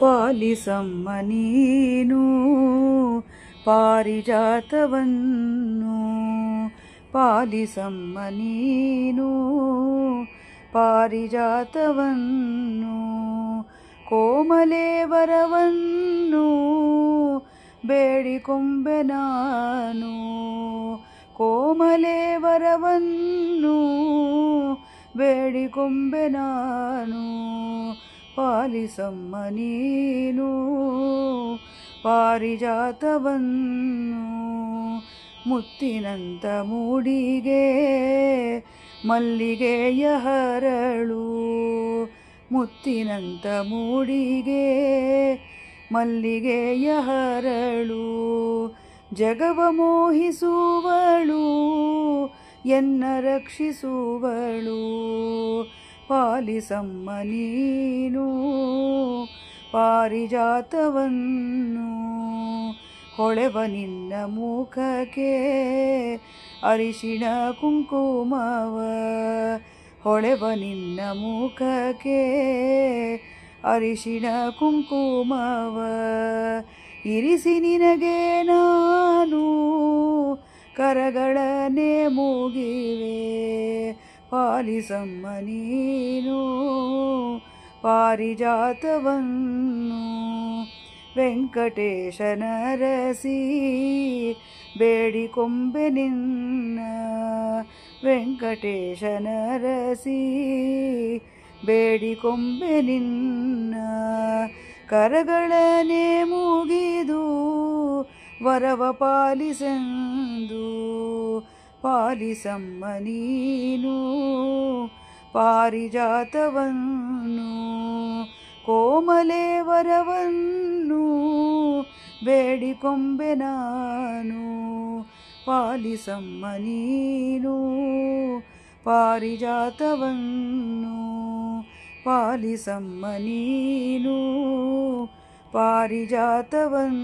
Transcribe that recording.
ಪಾಲಿಸಮ್ಮ ನೀನು ಪಾರಿಜಾತವನ್ನು. ಪಾಲಿಸಮ್ಮ ನೀನು ಪಾರಿಜಾತವನ್ನು. ಕೋಮಲೆ ವರವನ್ನು ಬೇಡಿಕೊಂಬೆ ನಾನು. ಕೋಮಲೆ ಬೇಡಿಕೊಂಬೆ ನಾನು. ಪಾಲಿಸಮ್ಮ ನೀನು, ಪಾರಿಜಾತವನ್ನು ಮುತ್ತಿನಂತ ಮೂಡಿಗೆ ಮಲ್ಲಿಗೆಯ ಹರಳು, ಮುತ್ತಿನಂತ ಮೂಡಿಗೆ ಮಲ್ಲಿಗೆಯ ಹರಳು, ಜಗವ ಮೋಹಿಸುವಳು, ಎನ್ನ ರಕ್ಷಿಸುವಳು. ಪಾಲಿಸಮ್ಮ ನೀನು, ಪಾರಿಜಾತವನ್ನು ಹೊಳೆವ ನಿನ್ನ ಮುಖಕ್ಕೆ, ಅರಿಶಿಣ ಕುಂಕುಮವ ಹೊಳೆವ ನಿನ್ನ ಮುಖಕ್ಕೆ, ಅರಿಶಿಣ ಕುಂಕುಮವ ಇರಿಸಿ ನಿನಗೆ ನಾನು ಕರಗಳನೆ ಮುಗಿವೆ. ಪಾಲಿಸಮ್ಮ ನೀನು ಪಾರಿಜಾತವನ್ನು ವೆಂಕಟೇಶನರಸಿ ಬೇಡಿಕೊಂಬೆ ನಿನ್ನ ವೆಂಕಟೇಶನರಸಿ ಬೇಡಿಕೊಂಬೆ ನಿನ್ನ ಕರಗಳನೆ ಮುಗಿದು ವರವ ಪಾಲಿಸಂದು ಪಾಲಿಸಮ್ಮ ನೀನು ಪಾರಿಜಾತವನ್ನು ಕೋಮಲೆ ವರವನ್ನು ಬೇಡಿಕೊಂಬೆ ನಾನು ಪಾಲಿಸಮ್ಮ ನೀನು ಪಾರಿಜಾತವನ್ನು ಪಾಲಿಸಮ್ಮ ನೀನು ಪಾರಿಜಾತವನ್ನು.